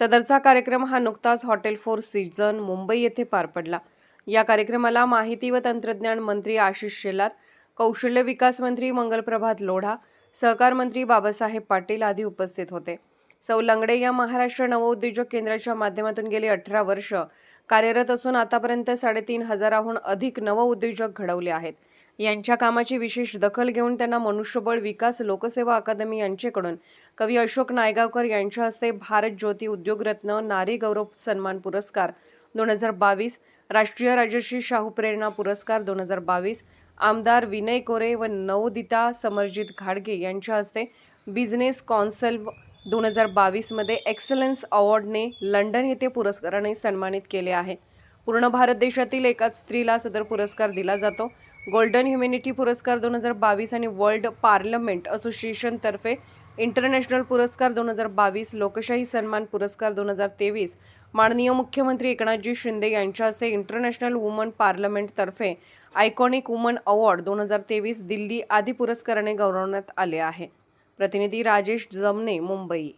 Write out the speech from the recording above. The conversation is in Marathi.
सदरचा कार्यक्रम हा नुकताच हॉटेल फोर सीझन मुंबई येथे पार पडला. या कार्यक्रमाला माहिती व तंत्रज्ञान मंत्री आशिष शेलार कौशल्य विकास मंत्री मंगलप्रभात लोढा सहकार मंत्री बाबासाहेब पाटील आदी उपस्थित होते. सौ लंगडे या महाराष्ट्र नवउद्योजक केंद्राच्या माध्यमातून गेली अठरा वर्ष कार्यरत असून आतापर्यंत साडेतीन हजाराहून अधिक नवउद्योजक घडवले आहेत. यांच्या कामाची विशेष दखल घेऊन त्यांना मनुष्यबळ विकास लोकसेवा अकादमी यांचेकडून. कवी अशोक नायगावकर यांच्या हस्ते भारत ज्योती उद्योगरत्न नारी गौरव सन्मान पुरस्कार दोन हजार बावीस राष्ट्रीय राजश्री शाहू प्रेरणा पुरस्कार दोन हजार बावीस आमदार विनय कोरे व नवोदिता समरजित घाडगे यांच्या हस्ते बिझनेस कॉन्सल दोन हजार बावीसमध्ये एक्सलन्स अवॉर्डने लंडन येथे पुरस्काराने सन्मानित केले आहे. पूर्ण भारत देशातील एकाच स्त्रीला सदर पुरस्कार दिला जातो. गोल्डन ह्युमॅनिटी पुरस्कार दोन हजार बावीस आणि वर्ल्ड पार्लमेंट असोसिएशनतर्फे इंटरनॅशनल पुरस्कार दोन हजार बावीस लोकशाही सन्मान पुरस्कार दोन हजार तेवीस. माननीय मुख्यमंत्री एकनाथजी शिंदे यांच्या हस्ते इंटरनॅशनल वुमन पार्लमेंटतर्फे आयकॉनिक वुमन अवॉर्ड दोन हजार तेवीस दिल्ली आदी पुरस्काराने गौरवण्यात आले आहे. प्रतिनिधी राजेश जमने मुंबई.